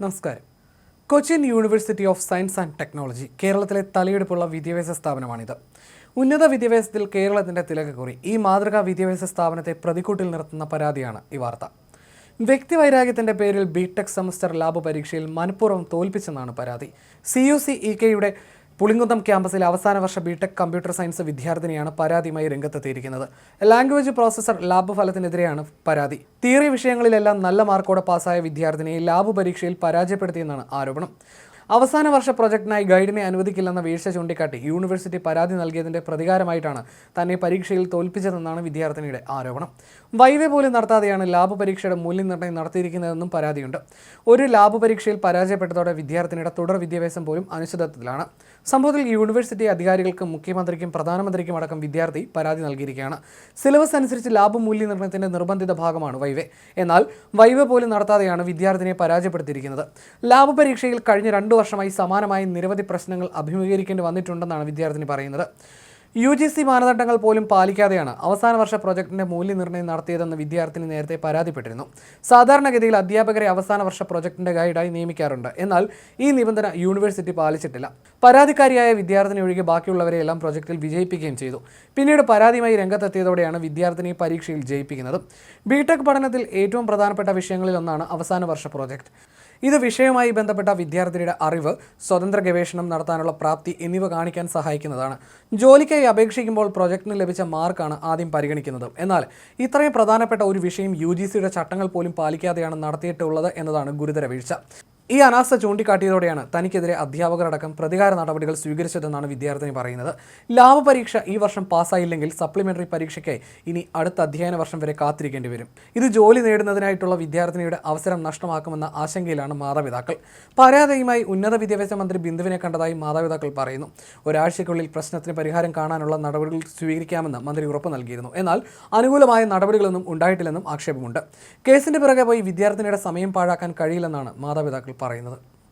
നമസ്കാരം. Cochin university of science and technology കേരളത്തിലെ തലയെടുപ്പുള്ള വിദ്യാഭ്യാസ സ്ഥാപനമാണിത്. ഉന്നത വിദ്യാഭ്യാസത്തിൽ കേരളത്തിന്റെ തിലകക്കുറി ഈ മാതൃകാ വിദ്യാഭ്യാസ സ്ഥാപനത്തെ പ്രതിക്കൂട്ടിൽ നിർത്തുന്ന പരാതിയാണ് ഈ വാർത്ത. വ്യക്തിവൈരാഗ്യത്തിന്റെ പേരിൽ ബിടെക് സെമസ്റ്റർ ലാബ് പരീക്ഷയിൽ മനഃപൂർവം തോൽപ്പിച്ചെന്നാണ് പരാതി. സി യു സി ഇ കെയുടെ പുളിങ്കുന്നം ക്യാമ്പസിൽ അവസാന വർഷ ബിടെക് കമ്പ്യൂട്ടർ സയൻസ് വിദ്യാർത്ഥിനിയാണ് പരാതിയുമായി രംഗത്തെത്തിയിരിക്കുന്നത്. ലാംഗ്വേജ് പ്രോസസർ ലാബ് ഫലത്തിനെതിരെയാണ് പരാതി. തിയറി വിഷയങ്ങളിലെല്ലാം നല്ല മാർക്കോടെ പാസ്സായ വിദ്യാർത്ഥിനിയെ ലാബ് പരീക്ഷയിൽ പരാജയപ്പെടുത്തിയെന്നാണ് ആരോപണം. അവസാന വർഷ പ്രൊജക്ടിനായി ഗൈഡിനെ അനുവദിക്കില്ലെന്ന വീഴ്ച ചൂണ്ടിക്കാട്ടി യൂണിവേഴ്സിറ്റി പരാതി നൽകിയതിന്റെ പ്രതികാരമായിട്ടാണ് തന്നെ പരീക്ഷയിൽ തോൽപ്പിച്ചതെന്നാണ് വിദ്യാർത്ഥിനിയുടെ ആരോപണം. വൈവേ പോലും നടത്താതെയാണ് ലാബ് പരീക്ഷയുടെ മൂല്യനിർണയം നടത്തിയിരിക്കുന്നതെന്നും പരാതിയുണ്ട്. ഒരു ലാബ് പരീക്ഷയിൽ പരാജയപ്പെട്ടതോടെ വിദ്യാർത്ഥിനിയുടെ തുടർ വിദ്യാഭ്യാസം പോലും അനിശ്ചിതത്വത്തിലാണ്. സംഭവത്തിൽ യൂണിവേഴ്സിറ്റി അധികാരികൾക്കും മുഖ്യമന്ത്രിക്കും പ്രധാനമന്ത്രിക്കും അടക്കം വിദ്യാർത്ഥി പരാതി നൽകിയിരിക്കുകയാണ്. സിലബസ് അനുസരിച്ച് ലാബ് മൂല്യനിർണയത്തിന്റെ നിർബന്ധിത ഭാഗമാണ് വൈവേ. എന്നാൽ വൈവേ പോലും നടത്താതെയാണ് വിദ്യാർത്ഥിനിയെ പരാജയപ്പെടുത്തിയിരിക്കുന്നത്. ലാബ് പരീക്ഷയിൽ കഴിഞ്ഞ രണ്ടു വർഷമായി സമാനമായ നിരവധി പ്രശ്നങ്ങൾ അഭിമുഖീകരിക്കേണ്ടി വന്നിട്ടുണ്ടെന്നാണ് വിദ്യാർത്ഥിനി പറയുന്നത്. യു ജി സി മാനദണ്ഡങ്ങൾ പോലും പാലിക്കാതെയാണ് അവസാന വർഷ പ്രൊജക്ടിന്റെ മൂല്യനിർണയം നടത്തിയതെന്ന് വിദ്യാർത്ഥിനി നേരത്തെ പരാതിപ്പെട്ടിരുന്നു. സാധാരണഗതിയിൽ അധ്യാപകരെ അവസാന വർഷ പ്രൊജക്ടിന്റെ ഗൈഡായി നിയമിക്കാറുണ്ട്. എന്നാൽ ഈ നിബന്ധന യൂണിവേഴ്സിറ്റി പാലിച്ചിട്ടില്ല. പരാതിക്കാരിയായ വിദ്യാർത്ഥിനി ഒഴികെ ബാക്കിയുള്ളവരെയെല്ലാം പ്രൊജക്ടിൽ വിജയിപ്പിക്കുകയും ചെയ്തു. പിന്നീട് പരാതിയുമായി രംഗത്തെത്തിയതോടെയാണ് വിദ്യാർത്ഥിനി പരീക്ഷയിൽ ജയിപ്പിക്കുന്നത്. ബിടെക് പഠനത്തിൽ ഏറ്റവും പ്രധാനപ്പെട്ട വിഷയങ്ങളിൽ ഒന്നാണ് അവസാന വർഷ പ്രോജക്റ്റ് ഇത് വിഷയവുമായി ബന്ധപ്പെട്ട വിദ്യാർത്ഥിയുടെ അറിവ് സ്വതന്ത്ര ഗവേഷണം നടത്താനുള്ള പ്രാപ്തി എന്നിവ കാണിക്കാൻ സഹായിക്കുന്നതാണ്. ജോലിക്കായി അപേക്ഷിക്കുമ്പോൾ പ്രൊജക്ടിന് ലഭിച്ച മാർക്കാണ് ആദ്യം പരിഗണിക്കുന്നത്. എന്നാൽ ഇത്രയും പ്രധാനപ്പെട്ട ഒരു വിഷയം യു ചട്ടങ്ങൾ പോലും പാലിക്കാതെയാണ് നടത്തിയിട്ടുള്ളത് എന്നതാണ് ഗുരുതര വീഴ്ച. ഈ അനാസ്ഥ ചൂണ്ടിക്കാട്ടിയതോടെയാണ് തനിക്കെതിരെ അധ്യാപകരടക്കം പ്രതികാര നടപടികൾ സ്വീകരിച്ചതെന്നാണ് വിദ്യാർത്ഥിനി പറയുന്നത്. ലാബ് പരീക്ഷ ഈ വർഷം പാസ്സായില്ലെങ്കിൽ സപ്ലിമെന്ററി പരീക്ഷയ്ക്ക് ഇനി അടുത്ത അധ്യയന വർഷം വരെ കാത്തിരിക്കേണ്ടി വരും. ഇത് ജോലി നേടുന്നതിനായിട്ടുള്ള വിദ്യാർത്ഥിനിയുടെ അവസരം നഷ്ടമാക്കുമെന്ന ആശങ്കയിലാണ് മാതാപിതാക്കൾ. പരാതിയുമായി ഉന്നത വിദ്യാഭ്യാസ മന്ത്രി ബിന്ദുവിനെ കണ്ടതായി മാതാപിതാക്കൾ പറയുന്നു. ഒരാഴ്ചയ്ക്കുള്ളിൽ പ്രശ്നത്തിന് പരിഹാരം കാണാനുള്ള നടപടികൾ സ്വീകരിക്കാമെന്ന് മന്ത്രി ഉറപ്പ് നൽകിയിരുന്നു. എന്നാൽ അനുകൂലമായ നടപടികളൊന്നും ഉണ്ടായിട്ടില്ലെന്നും ആക്ഷേപമുണ്ട്. കേസിന്റെ പിറകെ പോയി വിദ്യാർത്ഥിനിയുടെ സമയം പാഴാക്കാൻ കഴിയില്ലെന്നാണ് മാതാപിതാക്കൾ പറയുന്നത്.